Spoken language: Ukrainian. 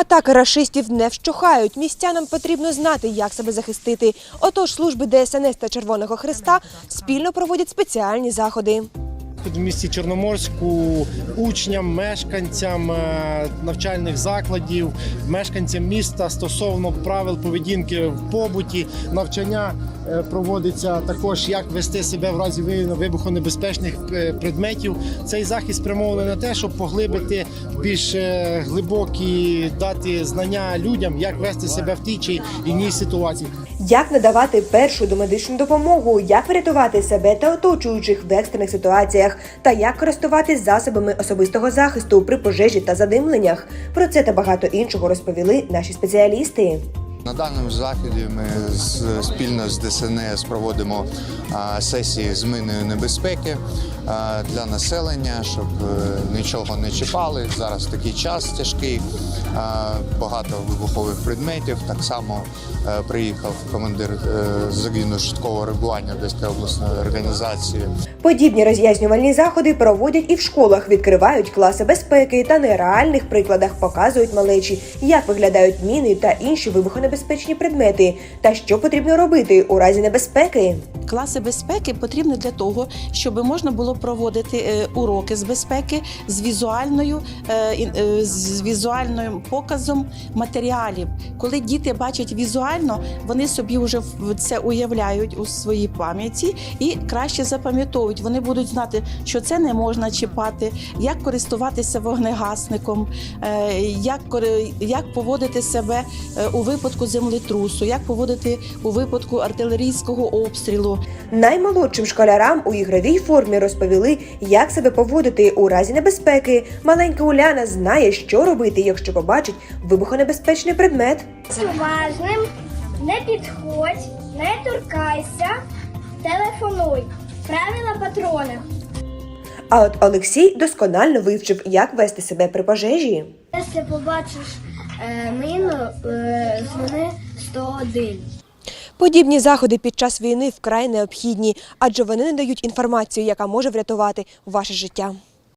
Атаки рашистів не вщухають. Містянам потрібно знати, як себе захистити. Отож, служби ДСНС та Червоного Христа спільно проводять спеціальні заходи. Тут в місті Чорноморську учням, мешканцям е, навчальних закладів, мешканцям міста стосовно правил поведінки в побуті, навчання е, проводиться також, як вести себе в разі вибухонебезпечних е, предметів. Цей захід спрямований на те, щоб поглибити більш глибокі дати знання людям, як вести себе в тій чи іній ситуації. Як надавати першу домедичну допомогу, як врятувати себе та оточуючих в екстрених ситуаціях, та як користуватись засобами особистого захисту при пожежі та задимленнях. Про це та багато іншого розповіли наші спеціалісти. На даному заході ми спільно з ДСНС проводимо сесії з минної небезпеки для населення, щоб е, нічого не чіпали. Зараз такий час тяжкий, багато вибухових предметів. Так само е, приїхав командир е, загону швидкого реагування Одеської обласної організації. Подібні роз'яснювальні заходи проводять і в школах, відкривають класи безпеки та на реальних прикладах показують малечі, як виглядають міни та інші вибухонебезпечні предмети, та що потрібно робити у разі небезпеки. Класи безпеки потрібні для того, щоб можна було проводити е, уроки з безпеки з візуальною з візуальним показом матеріалів. Коли діти бачать візуально, вони собі вже це уявляють у своїй пам'яті і краще запам'ятовують. Вони будуть знати, що це не можна чіпати, як користуватися вогнегасником, е, як, як поводити себе е, у випадку землетрусу, як поводити у випадку артилерійського обстрілу. Наймолодшим школярам у ігровій формі розповіли, як себе поводити у разі небезпеки. Маленька Уляна знає, що робити, якщо побачить вибухонебезпечний предмет. уважним, не підходь, не торкайся, телефонуй. Правила патрони. А от Олексій досконально вивчив, як вести себе при пожежі. Якщо побачиш е, міну, е, дзвони 101. Подібні заходи під час війни вкрай необхідні, адже вони надають інформацію, яка може врятувати ваше життя.